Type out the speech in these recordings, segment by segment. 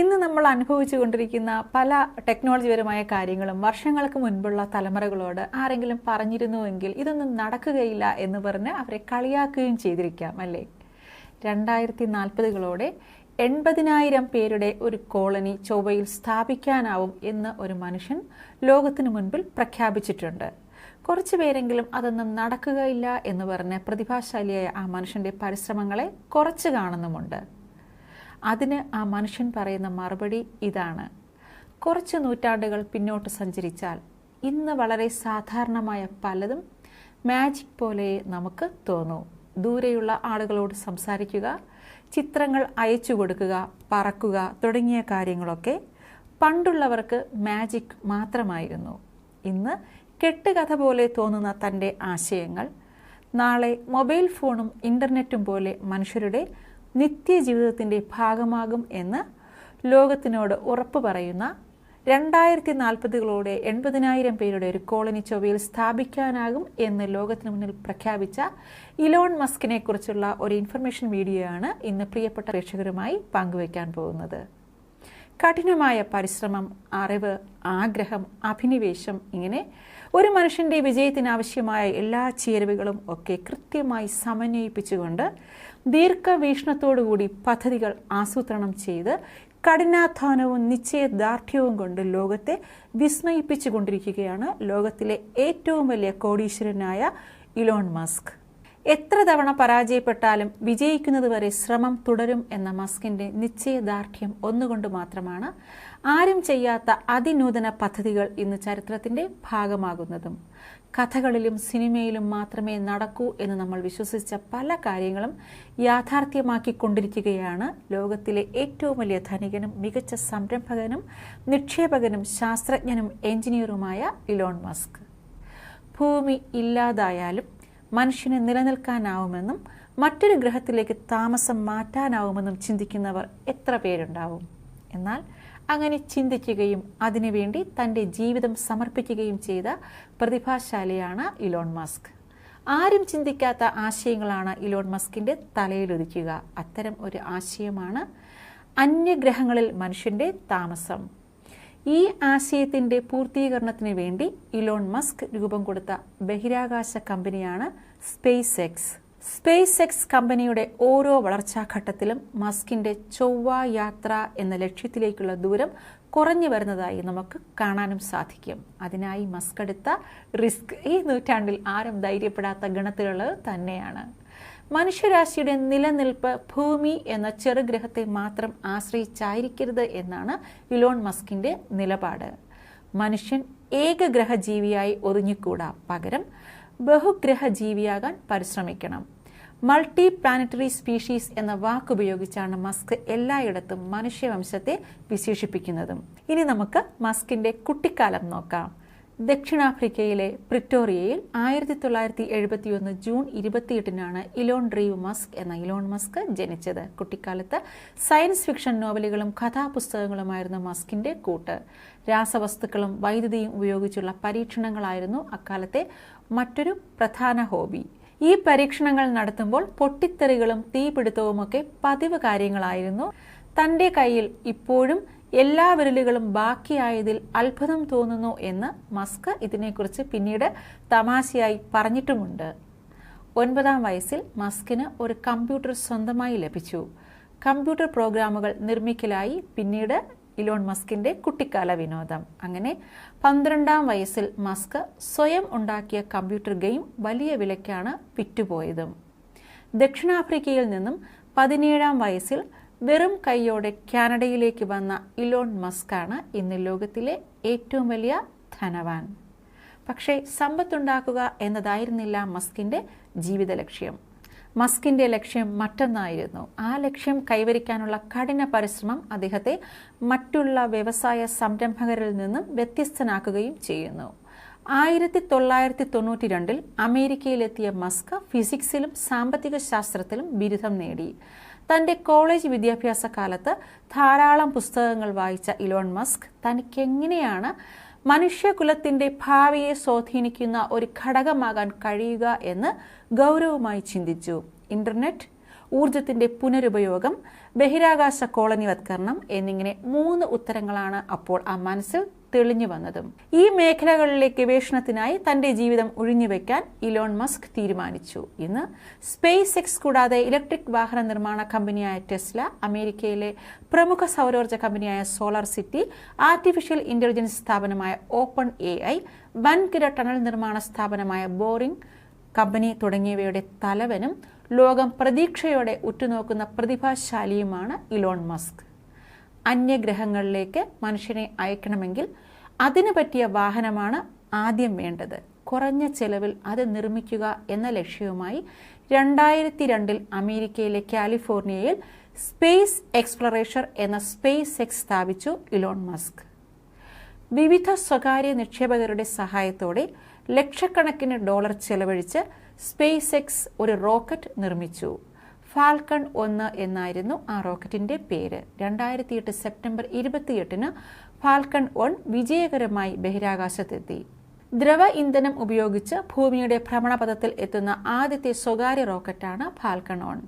ഇന്ന് നമ്മൾ അനുഭവിച്ചു കൊണ്ടിരിക്കുന്ന പല ടെക്നോളജിപരമായ കാര്യങ്ങളും വർഷങ്ങൾക്ക് മുൻപുള്ള തലമുറകളോട് ആരെങ്കിലും പറഞ്ഞിരുന്നുവെങ്കിൽ ഇതൊന്നും നടക്കുകയില്ല എന്ന് പറഞ്ഞ് അവരെ കളിയാക്കുകയും ചെയ്തിരിക്കാം അല്ലേ? രണ്ടായിരത്തി നാൽപ്പതുകളോടെ എൺപതിനായിരം പേരുടെ ഒരു കോളനി ചൊവ്വയിൽ സ്ഥാപിക്കാനാവും എന്ന് ഒരു മനുഷ്യൻ ലോകത്തിനു മുൻപിൽ പ്രഖ്യാപിച്ചിട്ടുണ്ട്. കുറച്ചു പേരെങ്കിലും അതൊന്നും നടക്കുകയില്ല എന്ന് പറഞ്ഞ് പ്രതിഭാശാലിയായ ആ മനുഷ്യന്റെ പരിശ്രമങ്ങളെ കുറച്ച് കാണുന്നുമുണ്ട്. അതിന് ആ മനുഷ്യൻ പറയുന്ന മറുപടി ഇതാണ്. കുറച്ച് നൂറ്റാണ്ടുകൾ പിന്നോട്ട് സഞ്ചരിച്ചാൽ ഇന്ന് വളരെ സാധാരണമായ പലതും മാജിക് പോലെ നമുക്ക് തോന്നൂ. ദൂരെയുള്ള ആളുകളോട് സംസാരിക്കുക ചിത്രങ്ങൾ അയച്ചു കൊടുക്കുക പറക്കുക തുടങ്ങിയ കാര്യങ്ങളൊക്കെ പണ്ടുള്ളവർക്ക് മാജിക് മാത്രമായിരുന്നു. ഇന്ന് കെട്ടുകഥ പോലെ തോന്നുന്ന തന്റെ ആശയങ്ങൾ നാളെ മൊബൈൽ ഫോണും ഇന്റർനെറ്റും പോലെ മനുഷ്യരുടെ നിത്യജീവിതത്തിന്റെ ഭാഗമാകും എന്ന് ലോകത്തിനോട് ഉറപ്പ് പറയുന്ന രണ്ടായിരത്തി നാൽപ്പതുകളോടെ എൺപതിനായിരം പേരുടെ ഒരു കോളനി ചൊവ്വയിൽ സ്ഥാപിക്കാനാകും എന്ന് ലോകത്തിന് മുന്നിൽ പ്രഖ്യാപിച്ച ഇലോൺ മസ്കിനെ കുറിച്ചുള്ള ഒരു ഇൻഫർമേഷൻ വീഡിയോയാണ് ഇന്ന് പ്രിയപ്പെട്ട പ്രേക്ഷകരുമായി പങ്കുവയ്ക്കാൻ പോകുന്നത്. കഠിനമായ പരിശ്രമം അറിവ് ആഗ്രഹം അഭിനിവേശം ഇങ്ങനെ ഒരു മനുഷ്യന്റെ വിജയത്തിനാവശ്യമായ എല്ലാ ചേരുവകളും ഒക്കെ കൃത്യമായി സമന്വയിപ്പിച്ചുകൊണ്ട് ദീർഘവീക്ഷണത്തോടുകൂടി പദ്ധതികൾ ആസൂത്രണം ചെയ്ത് കഠിനാധ്വാനവും നിശ്ചയദാർഢ്യവും കൊണ്ട് ലോകത്തെ വിസ്മയിപ്പിച്ചുകൊണ്ടിരിക്കുകയാണ് ലോകത്തിലെ ഏറ്റവും വലിയ കോടീശ്വരനായ ഇലോൺ മസ്ക്. എത്ര തവണ പരാജയപ്പെട്ടാലും വിജയിക്കുന്നതുവരെ ശ്രമം തുടരും എന്ന മസ്കിന്റെ നിശ്ചയദാർഢ്യം ഒന്നുകൊണ്ട് മാത്രമാണ് ആരും ചെയ്യാത്ത അതിനൂതന പദ്ധതികൾ ഇന്ന് ചരിത്രത്തിന്റെ ഭാഗമാകുന്നതും. കഥകളിലും സിനിമയിലും മാത്രമേ നടക്കൂ എന്ന് നമ്മൾ വിശ്വസിച്ച പല കാര്യങ്ങളും യാഥാർത്ഥ്യമാക്കിക്കൊണ്ടിരിക്കുകയാണ്. ലോകത്തിലെ ഏറ്റവും വലിയ ധനികനും മികച്ച സംരംഭകനും നിക്ഷേപകനും ശാസ്ത്രജ്ഞനും എഞ്ചിനീയറുമായ ഇലോൺ മസ്ക്. ഭൂമി ഇല്ലാതായാലും മനുഷ്യന് നിലനിൽക്കാനാവുമെന്നും മറ്റൊരു ഗ്രഹത്തിലേക്ക് താമസം മാറ്റാനാവുമെന്നും ചിന്തിക്കുന്നവർ എത്ര പേരുണ്ടാവും? എന്നാൽ അങ്ങനെ ചിന്തിക്കുകയും അതിനുവേണ്ടി തന്റെ ജീവിതം സമർപ്പിക്കുകയും ചെയ്ത പ്രതിഭാശാലിയാണ് ഇലോൺ മസ്ക്. ആരും ചിന്തിക്കാത്ത ആശയങ്ങളാണ് ഇലോൺ മസ്കിന്റെ തലയിലൊതുക്കുക അത്തരം ഒരു ആശയമാണ് അന്യഗ്രഹങ്ങളിൽ മനുഷ്യന്റെ താമസം. ഈ ആശയത്തിന്റെ പൂർത്തീകരണത്തിന് വേണ്ടി ഇലോൺ മസ്ക് രൂപം കൊടുത്ത ബഹിരാകാശ കമ്പനിയാണ് സ്പേസ് എക്സ്. സ്പേസ് എക്സ് കമ്പനിയുടെ ഓരോ വളർച്ചാഘട്ടത്തിലും മസ്കിന്റെ ചൊവ്വ യാത്ര എന്ന ലക്ഷ്യത്തിലേക്കുള്ള ദൂരം കുറഞ്ഞു വരുന്നതായി നമുക്ക് കാണാനും സാധിക്കും. അതിനായി മസ്ക് എടുത്ത റിസ്ക് ഈ നൂറ്റാണ്ടിൽ ആരും ധൈര്യപ്പെടാത്ത ഗണത്തിലുള്ളത് തന്നെയാണ്. മനുഷ്യരാശിയുടെ നിലനിൽപ്പ് ഭൂമി എന്ന ചെറുഗ്രഹത്തെ മാത്രം ആശ്രയിച്ചായിരിക്കരുത് എന്നാണ് ഇലോൺ മസ്കിന്റെ നിലപാട്. മനുഷ്യൻ ഏകഗ്രഹ ജീവിയായി ഒതുങ്ങിക്കൂടാ. പകരം ബഹുഗ്രഹ ജീവിയാകാൻ പരിശ്രമിക്കണം. മൾട്ടി പ്ലാനറ്ററി സ്പീഷീസ് എന്ന വാക്കുപയോഗിച്ചാണ് മസ്ക് എല്ലായിടത്തും മനുഷ്യവംശത്തെ വിശേഷിപ്പിക്കുന്നതും. ഇനി നമുക്ക് മസ്കിന്റെ കുട്ടിക്കാലം നോക്കാം. ദക്ഷിണാഫ്രിക്കയിലെ പ്രിറ്റോറിയയിൽ ആയിരത്തി തൊള്ളായിരത്തി എഴുപത്തിയൊന്ന് ജൂൺ ഇരുപത്തിയെട്ടിനാണ് ഇലോൺ ഡ്രീവ് മസ്ക് എന്ന ഇലോൺ മസ്ക് ജനിച്ചത്. കുട്ടിക്കാലത്ത് സയൻസ് ഫിക്ഷൻ നോവലുകളും കഥാപുസ്തകങ്ങളുമായിരുന്നു മസ്കിന്റെ കൂട്ട്. രാസവസ്തുക്കളും വൈദ്യുതിയും ഉപയോഗിച്ചുള്ള പരീക്ഷണങ്ങളായിരുന്നു അക്കാലത്തെ മറ്റൊരു പ്രധാന ഹോബി. ഈ പരീക്ഷണങ്ങൾ നടത്തുമ്പോൾ പൊട്ടിത്തെറികളും തീപിടുത്തവുമൊക്കെ പതിവ് കാര്യങ്ങളായിരുന്നു. തന്റെ കയ്യിൽ ഇപ്പോഴും എല്ലാ വിരലുകളും ബാക്കിയായതിൽ അത്ഭുതം തോന്നുന്നു എന്ന് മസ്ക് ഇതിനെക്കുറിച്ച് പിന്നീട് തമാശയായി പറഞ്ഞിട്ടുമുണ്ട്. ഒൻപതാം വയസ്സിൽ മസ്കിന് ഒരു കമ്പ്യൂട്ടർ സ്വന്തമായി ലഭിച്ചു. കമ്പ്യൂട്ടർ പ്രോഗ്രാമുകൾ നിർമ്മിക്കലായി പിന്നീട് ഇലോൺ മസ്കിന്റെ കുട്ടിക്കാല വിനോദം. അങ്ങനെ പന്ത്രണ്ടാം വയസ്സിൽ മസ്ക് സ്വയം ഉണ്ടാക്കിയ കമ്പ്യൂട്ടർ ഗെയിം വലിയ വിലയ്ക്കാണ് വിറ്റുപോയതും. ദക്ഷിണാഫ്രിക്കയിൽ നിന്നും പതിനേഴാം വയസ്സിൽ വെറും കൈയോടെ കാനഡയിലേക്ക് വന്ന ഇലോൺ മസ്കാണ് ഇന്ന് ലോകത്തിലെ ഏറ്റവും വലിയ ധനവാൻ. പക്ഷേ സമ്പത്തുണ്ടാക്കുക എന്നതായിരുന്നില്ല മസ്കിന്റെ ജീവിത ലക്ഷ്യം. മസ്കിന്റെ ലക്ഷ്യം മറ്റൊന്നായിരുന്നു. ആ ലക്ഷ്യം കൈവരിക്കാനുള്ള കഠിന പരിശ്രമം അദ്ദേഹത്തെ മറ്റുള്ള വ്യവസായ സംരംഭകരിൽ നിന്നും വ്യത്യസ്തനാക്കുകയും ചെയ്യുന്നു. ആയിരത്തി തൊള്ളായിരത്തി തൊണ്ണൂറ്റി രണ്ടിൽ അമേരിക്കയിലെത്തിയ മസ്ക ഫിസിക്സിലും സാമ്പത്തിക ശാസ്ത്രത്തിലും ബിരുദം നേടി. തന്റെ കോളേജ് വിദ്യാഭ്യാസ കാലത്ത് ധാരാളം പുസ്തകങ്ങൾ വായിച്ച ഇലോൺ മസ്ക് തനിക്കെങ്ങനെയാണ് മനുഷ്യകുലത്തിന്റെ ഭാവിയെ സ്വാധീനിക്കുന്ന ഒരു ഘടകമാകാൻ കഴിയുക എന്ന് ഗൗരവമായി ചിന്തിച്ചു. ഇന്റർനെറ്റ് ഊർജത്തിന്റെ പുനരുപയോഗം ബഹിരാകാശ കോളനിവത്കരണം എന്നിങ്ങനെ മൂന്ന് ഉത്തരങ്ങളാണ് അപ്പോൾ ആ മനസ്സിൽ തെളിഞ്ഞു വന്നതും. ഈ മേഖലകളിലെ ഗവേഷണത്തിനായി തന്റെ ജീവിതം ഒഴിഞ്ഞുവെക്കാൻ ഇലോൺ മസ്ക് തീരുമാനിച്ചു. ഇന്ന് സ്പേസ് എക്സ് കൂടാതെ ഇലക്ട്രിക് വാഹന നിർമ്മാണ കമ്പനിയായ ടെസ്ല അമേരിക്കയിലെ പ്രമുഖ സൗരോർജ കമ്പനിയായ സോളാർ സിറ്റി ആർട്ടിഫിഷ്യൽ ഇന്റലിജൻസ് സ്ഥാപനമായ ഓപ്പൺ എ ഐ വൻകിട ടണൽ നിർമ്മാണ സ്ഥാപനമായ ബോറിംഗ് കമ്പനി തുടങ്ങിയവയുടെ തലവനും ലോകം പ്രതീക്ഷയോടെ ഉറ്റുനോക്കുന്ന പ്രതിഭാശാലിയുമാണ് ഇലോൺ മസ്ക്. അന്യഗ്രഹങ്ങളിലേക്ക് മനുഷ്യനെ അയക്കണമെങ്കിൽ അതിനു പറ്റിയ വാഹനമാണ് ആദ്യം വേണ്ടത്. കുറഞ്ഞ ചെലവിൽ അത് നിർമ്മിക്കുക എന്ന ലക്ഷ്യവുമായി രണ്ടായിരത്തി രണ്ടിൽ അമേരിക്കയിലെ കാലിഫോർണിയയിൽ സ്പേസ് എക്സ്പ്ലറേഷർ എന്ന സ്പേസ് എക്സ് സ്ഥാപിച്ചു ഇലോൺ മസ്ക്. വിവിധ സ്വകാര്യ നിക്ഷേപകരുടെ സഹായത്തോടെ ലക്ഷക്കണക്കിന് ഡോളർ ചെലവഴിച്ച് സ്പേസ് എക്സ് ഒരു റോക്കറ്റ് നിർമ്മിച്ചു. ഫാൽക്കൺ ഒന്ന് എന്നായിരുന്നു ആ റോക്കറ്റിന്റെ പേര്. രണ്ടായിരത്തി എട്ട് സെപ്റ്റംബർ ഇരുപത്തിയെട്ടിന് ഫാൽക്കൺ വൺ വിജയകരമായി ബഹിരാകാശത്തെത്തി. ദ്രവ ഇന്ധനം ഉപയോഗിച്ച് ഭൂമിയുടെ ഭ്രമണപഥത്തിൽ എത്തുന്ന ആദ്യത്തെ സ്വകാര്യ റോക്കറ്റാണ് ഫാൽക്കൺ ഓൺ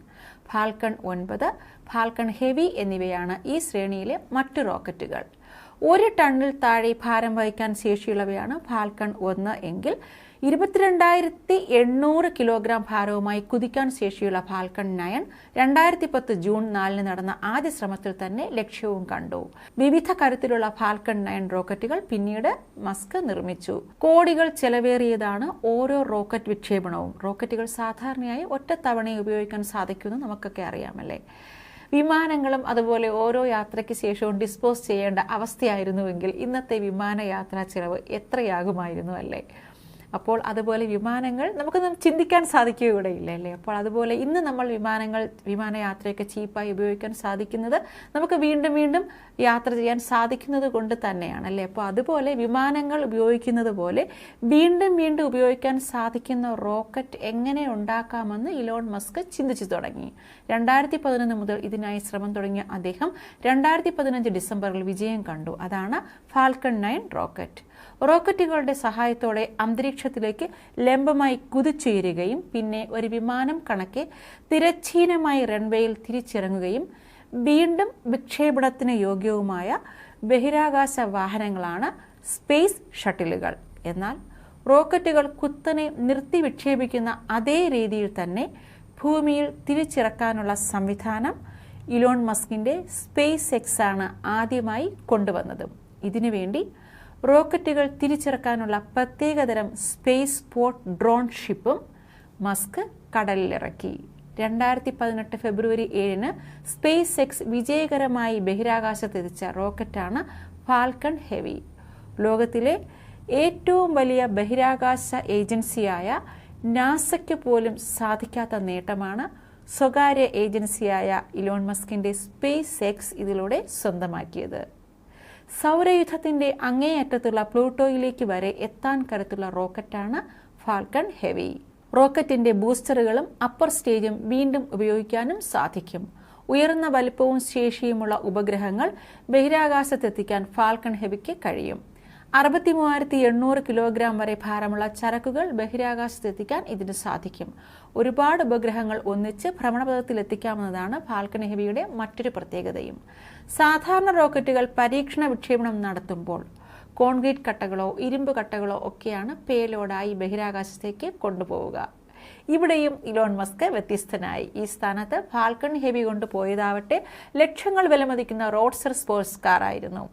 ഫാൽക്കൺ ഒൻപത് ഫാൽക്കൺ ഹെവി എന്നിവയാണ് ഈ ശ്രേണിയിലെ മറ്റു റോക്കറ്റുകൾ. ഒരു ടണ്ണിൽ താഴെ ഭാരം വഹിക്കാൻ ശേഷിയുള്ളവയാണ് ഫാൽക്കൺ ഒന്ന് എങ്കിൽ ഇരുപത്തിരണ്ടായിരത്തി എണ്ണൂറ് കിലോഗ്രാം ഭാരവുമായി കുതിക്കാൻ ശേഷിയുള്ള ഫാൽക്കൺ നയൻ രണ്ടായിരത്തി പത്ത് ജൂൺ നാലിന് നടന്ന ആദ്യ ശ്രമത്തിൽ തന്നെ ലക്ഷ്യവും കണ്ടു. വിവിധ കരുത്തിലുള്ള ഫാൽക്കൺ നയൻ റോക്കറ്റുകൾ പിന്നീട് മസ്ക് നിർമ്മിച്ചു. കോടികൾ ചെലവേറിയതാണ് ഓരോ റോക്കറ്റ് വിക്ഷേപണവും. റോക്കറ്റുകൾ സാധാരണയായി ഒറ്റത്തവണയെ ഉപയോഗിക്കാൻ സാധിക്കുമെന്ന് നമുക്കൊക്കെ അറിയാമല്ലേ? വിമാനങ്ങളും അതുപോലെ ഓരോ യാത്രയ്ക്ക് ശേഷവും ഡിസ്പോസ് ചെയ്യേണ്ട അവസ്ഥയായിരുന്നുവെങ്കിൽ ഇന്നത്തെ വിമാനയാത്രാ ചിലവ് എത്രയാകുമായിരുന്നു അല്ലേ? അപ്പോൾ അതുപോലെ വിമാനങ്ങൾ നമുക്ക് ചിന്തിക്കാൻ സാധിക്കുകയൂടെ ഇല്ല അല്ലേ? അപ്പോൾ അതുപോലെ ഇന്ന് നമ്മൾ വിമാനങ്ങൾ വിമാനയാത്രയൊക്കെ ചീപ്പായി ഉപയോഗിക്കാൻ സാധിക്കുന്നത് നമുക്ക് വീണ്ടും വീണ്ടും യാത്ര ചെയ്യാൻ സാധിക്കുന്നത് കൊണ്ട് തന്നെയാണ് അല്ലേ? അപ്പോൾ അതുപോലെ വിമാനങ്ങൾ ഉപയോഗിക്കുന്നത് പോലെ വീണ്ടും വീണ്ടും ഉപയോഗിക്കാൻ സാധിക്കുന്ന റോക്കറ്റ് എങ്ങനെ ഉണ്ടാക്കാമെന്ന് ഇലോൺ മസ്ക് ചിന്തിച്ചു തുടങ്ങി. രണ്ടായിരത്തി പതിനൊന്ന് മുതൽ ഇതിനായി ശ്രമം തുടങ്ങിയ അദ്ദേഹം രണ്ടായിരത്തി പതിനഞ്ച് ഡിസംബറിൽ വിജയം കണ്ടു. അതാണ് ഫാൽക്കൺ നയൻ റോക്കറ്റ്. റോക്കറ്റുകളുടെ സഹായത്തോടെ അന്തരീക്ഷത്തിലേക്ക് ലംബമായി കുതിച്ചുയരുകയും പിന്നെ ഒരു വിമാനം കണക്കെ തിരച്ചീനമായി റൺവേയിൽ തിരിച്ചിറങ്ങുകയും വീണ്ടും വിക്ഷേപണത്തിന് യോഗ്യവുമായ ബഹിരാകാശ വാഹനങ്ങളാണ് സ്പേസ് ഷട്ടിലുകൾ. എന്നാൽ റോക്കറ്റുകൾ കുത്തനെ നിർത്തി വിക്ഷേപിക്കുന്ന അതേ രീതിയിൽ തന്നെ ഭൂമിയിൽ തിരിച്ചിറക്കാനുള്ള സംവിധാനം ഇലോൺ മസ്കിന്റെ സ്പേസ് എക്സ് ആണ് ആദ്യമായി കൊണ്ടുവന്നത്. ഇതിനുവേണ്ടി റോക്കറ്റുകൾ തിരിച്ചിറക്കാനുള്ള പ്രത്യേകതരം സ്പേസ് പോർട്ട് ഡ്രോൺ ഷിപ്പും മസ്ക് കടലിലിറക്കി. രണ്ടായിരത്തി പതിനെട്ട് ഫെബ്രുവരി ഏഴിന് സ്പേസ് എക്സ് വിജയകരമായി ബഹിരാകാശത്തെത്തിച്ച റോക്കറ്റാണ് ഫാൽക്കൺ ഹെവി ലോകത്തിലെ ഏറ്റവും വലിയ ബഹിരാകാശ ഏജൻസിയായ നാസയ്ക്ക് പോലും സാധിക്കാത്ത നേട്ടമാണ് സ്വകാര്യ ഏജൻസിയായ ഇലോൺ മസ്കിന്റെ സ്പേസ് എക്സ് ഇതിലൂടെ സ്വന്തമാക്കിയത്. സൗരയുധത്തിന്റെ അങ്ങേയറ്റത്തുള്ള പ്ലൂട്ടോയിലേക്ക് വരെ എത്താൻ കരുത്തുള്ള റോക്കറ്റാണ് ഫാൽക്കൺ ഹെവി. റോക്കറ്റിന്റെ ബൂസ്റ്ററുകളും അപ്പർ സ്റ്റേജും വീണ്ടും ഉപയോഗിക്കാനും സാധിക്കും. ഉയർന്ന വലിപ്പവും ശേഷിയുമുള്ള ഉപഗ്രഹങ്ങൾ ബഹിരാകാശത്തെത്തിക്കാൻ ഫാൽക്കൺ ഹെവിക്ക് കഴിയും. അറുപത്തി മൂവായിരത്തി എണ്ണൂറ് കിലോഗ്രാം വരെ ഭാരമുള്ള ചരക്കുകൾ ബഹിരാകാശത്തെത്തിക്കാൻ ഇതിന് സാധിക്കും. ഒരുപാട് ഉപഗ്രഹങ്ങൾ ഒന്നിച്ച് ഭ്രമണപഥത്തിൽ ഭ്രമണപഥത്തിലെത്തിക്കാമെന്നതാണ് ഫാൽക്കൺ ഹെവിയുടെ മറ്റൊരു പ്രത്യേകതയും. സാധാരണ റോക്കറ്റുകൾ പരീക്ഷണ വിക്ഷേപണം നടത്തുമ്പോൾ കോൺക്രീറ്റ് കട്ടകളോ ഇരുമ്പ് കട്ടകളോ ഒക്കെയാണ് പേലോഡായി ബഹിരാകാശത്തേക്ക് കൊണ്ടുപോവുക. ഇവിടെയും ഇലോൺ മസ്ക് വ്യത്യസ്തനായി. ഈ സ്ഥാനത്ത് ഫാൽക്കൺ ഹെവി കൊണ്ടുപോയതാവട്ടെ ലക്ഷങ്ങൾ വിലമതിക്കുന്ന റോഡ്സർ സ്പോർട്സ് കാറായിരുന്നു.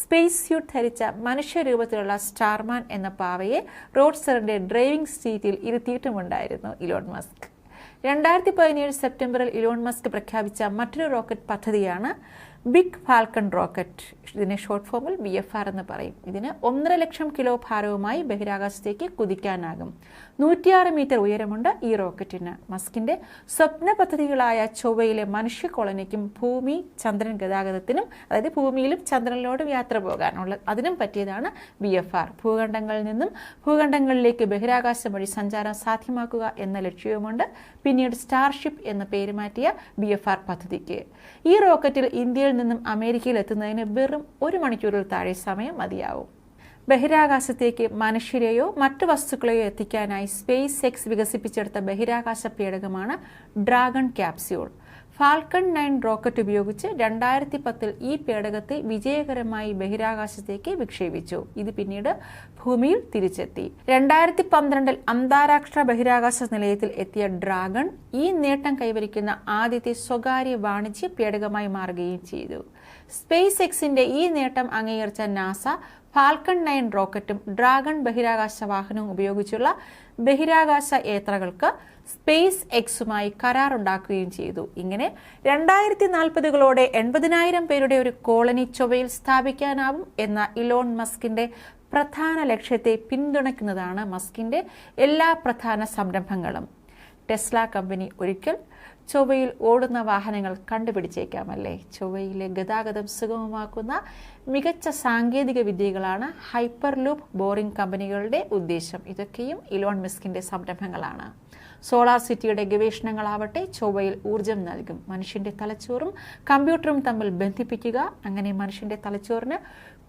സ്പേസ് സ്യൂട്ട് ധരിച്ച മനുഷ്യരൂപത്തിലുള്ള സ്റ്റാർമാൻ എന്ന പാവയെ റോഡ്സറിന്റെ ഡ്രൈവിംഗ് സീറ്റിൽ ഇരുത്തിയിട്ടുമുണ്ടായിരുന്നു ഇലോൺ മസ്ക്. രണ്ടായിരത്തി പതിനേഴ് സെപ്റ്റംബറിൽ ഇലോൺ മസ്ക് പ്രഖ്യാപിച്ച മറ്റൊരു റോക്കറ്റ് പദ്ധതിയാണ് ബിഗ് ഫാൽക്കൺ റോക്കറ്റ് ഇതിനെ ഷോർട്ട് ഫോമിൽ ബി എഫ് ആർ എന്ന് പറയും. ഇതിന് ഒന്നര ലക്ഷം കിലോ ഭാരവുമായി ബഹിരാകാശത്തേക്ക് കുതിക്കാനാകും. നൂറ്റിയാറ് മീറ്റർ ഉയരമുണ്ട് ഈ റോക്കറ്റിന്. മസ്കിന്റെ സ്വപ്ന പദ്ധതികളായ ചൊവ്വയിലെ മനുഷ്യ കോളനിക്കും ഭൂമി ചന്ദ്രൻ ഗതാഗതത്തിനും അതായത് ഭൂമിയിലും ചന്ദ്രനിലോടും യാത്ര പോകാനുള്ള അതിനും പറ്റിയതാണ് ബി എഫ് ആർ. ഭൂഖണ്ഡങ്ങളിൽ നിന്നും ഭൂഖണ്ഡങ്ങളിലേക്ക് ബഹിരാകാശം വഴി സഞ്ചാരം സാധ്യമാക്കുക എന്ന ലക്ഷ്യവുമുണ്ട്. പിന്നീട് സ്റ്റാർഷിപ്പ് എന്ന പേര് മാറ്റിയ ബി എഫ് ആർ പദ്ധതിക്ക്. ഈ റോക്കറ്റിൽ ഇന്ത്യയിൽ നിന്നും അമേരിക്കയിൽ എത്തുന്നതിന് വെറും ഒരു മണിക്കൂറിൽ താഴെ സമയം മതിയാവും. ബഹിരാകാശത്തേക്ക് മനുഷ്യരെയോ മറ്റു വസ്തുക്കളെയോ എത്തിക്കാനായി സ്പേസ് എക്സ് വികസിപ്പിച്ചെടുത്ത ബഹിരാകാശ പേടകമാണ് Dragon capsule. Falcon nine rocket ഉപയോഗിച്ച് രണ്ടായിരത്തി പത്തിൽ ഈ പേടകത്തെ വിജയകരമായി ബഹിരാകാശത്തേക്ക് വിക്ഷേപിച്ചു. ഇത് പിന്നീട് ഭൂമിയിൽ തിരിച്ചെത്തി. രണ്ടായിരത്തി പന്ത്രണ്ടിൽ അന്താരാഷ്ട്ര ബഹിരാകാശ നിലയത്തിൽ എത്തിയ ഡ്രാഗൺ ഈ നേട്ടം കൈവരിക്കുന്ന ആദ്യത്തെ സ്വകാര്യ വാണിജ്യ പേടകമായി മാറുകയും ചെയ്തു. സ്പേസ് എക്സിന്റെ ഈ നേട്ടം അംഗീകരിച്ച നാസ ഫാൽക്കൺ നയൻ റോക്കറ്റും ഡ്രാഗൺ ബഹിരാകാശ വാഹനവും ഉപയോഗിച്ചുള്ള ബഹിരാകാശ യാത്രകൾക്ക് സ്പേസ് എക്സുമായി കരാറുണ്ടാക്കുകയും ചെയ്തു. ഇങ്ങനെ രണ്ടായിരത്തി നാൽപ്പതുകളോടെ എൺപതിനായിരം പേരുടെ ഒരു കോളനി ചൊവ്വയിൽ സ്ഥാപിക്കാനാവും എന്ന ഇലോൺ മസ്കിന്റെ പ്രധാന ലക്ഷ്യത്തെ പിന്തുണയ്ക്കുന്നതാണ് മസ്കിന്റെ എല്ലാ പ്രധാന സംരംഭങ്ങളും. ടെസ്ല കമ്പനി ഒരിക്കൽ ചൊവ്വയിൽ ഓടുന്ന വാഹനങ്ങൾ കണ്ടുപിടിച്ചേക്കാമല്ലേ? ചൊവ്വയിലെ ഗതാഗതം സുഗമമാക്കുന്ന മികച്ച സാങ്കേതിക വിദ്യകളാണ് ഹൈപ്പർ ലൂപ്പ് ബോറിംഗ് കമ്പനികളുടെ ഉദ്ദേശം. ഇതൊക്കെയും ഇലോൺ മിസ്കിന്റെ സംരംഭങ്ങളാണ്. സോളാർ സിറ്റിയുടെ ഗവേഷണങ്ങളാവട്ടെ ചൊവ്വയിൽ ഊർജം നൽകും. മനുഷ്യന്റെ തലച്ചോറും കമ്പ്യൂട്ടറും തമ്മിൽ ബന്ധിപ്പിക്കുക അങ്ങനെ മനുഷ്യന്റെ തലച്ചോറിന്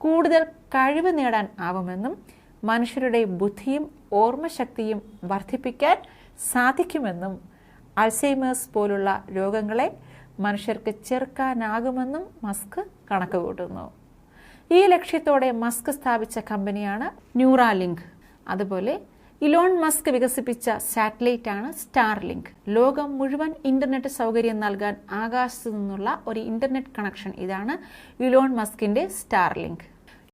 കൂടുതൽ കഴിവ് നേടാൻ ആവുമെന്നും മനുഷ്യരുടെ ബുദ്ധിയും ഓർമ്മശക്തിയും വർദ്ധിപ്പിക്കാൻ സാധിക്കുമെന്നും അൾസൈമേഴ്സ് പോലുള്ള രോഗങ്ങളെ മനുഷ്യർക്ക് ചെറുക്കാനാകുമെന്നും മസ്ക് കണക്ക് കൂട്ടുന്നു. ഈ ലക്ഷ്യത്തോടെ മസ്ക് സ്ഥാപിച്ച കമ്പനിയാണ് ന്യൂറാലിങ്ക്. അതുപോലെ ഇലോൺ മസ്ക് വികസിപ്പിച്ച സാറ്റലൈറ്റ് ആണ് സ്റ്റാർലിങ്ക്. ലോകം മുഴുവൻ ഇന്റർനെറ്റ് സൗകര്യം നൽകാൻ ആകാശത്തു നിന്നുള്ള ഒരു ഇന്റർനെറ്റ് കണക്ഷൻ ഇതാണ് ഇലോൺ മസ്കിന്റെ സ്റ്റാർലിങ്ക്.